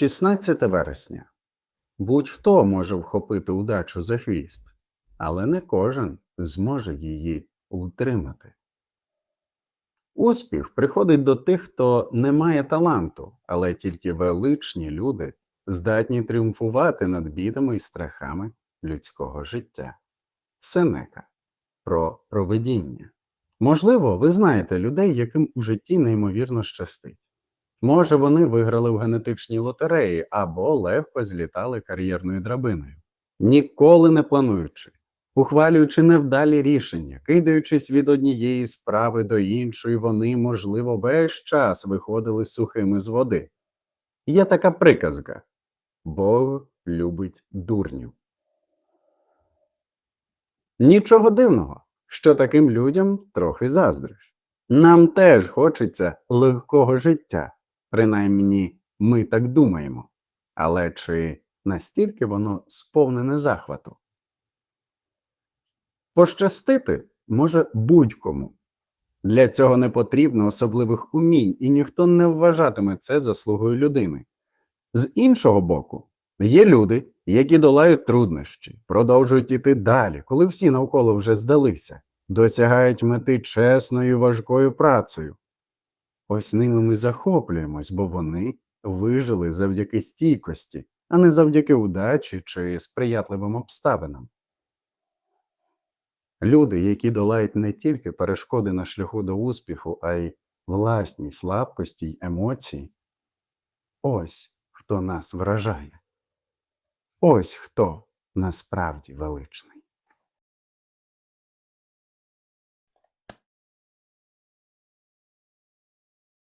16 вересня. Будь-хто може вхопити удачу за хвіст, але не кожен зможе її утримати. Успіх приходить до тих, хто не має таланту, але тільки величні люди здатні тріумфувати над бідами і страхами людського життя. Сенека про провидіння. Можливо, ви знаєте людей, яким у житті неймовірно щастить. Може, вони виграли в генетичній лотереї або легко злітали кар'єрною драбиною, ніколи не плануючи, ухвалюючи невдалі рішення, кидаючись від однієї справи до іншої, вони, можливо, весь час виходили сухими з води. Є така приказка Бог любить дурнів. Нічого дивного, що таким людям трохи заздриш. Нам теж хочеться легкого життя, принаймні ми так думаємо. Але чи настільки воно сповнене захвату? Пощастити може будь-кому. Для цього не потрібно особливих умінь, і ніхто не вважатиме це заслугою людини. З іншого боку, є люди, які долають труднощі, продовжують іти далі, коли всі навколо вже здалися, досягають мети чесною важкою працею. Ось ними ми захоплюємось, бо вони вижили завдяки стійкості, а не завдяки удачі чи сприятливим обставинам. Люди, які долають не тільки перешкоди на шляху до успіху, а й власні слабкості й емоції, ось хто нас вражає. Ось хто насправді величний.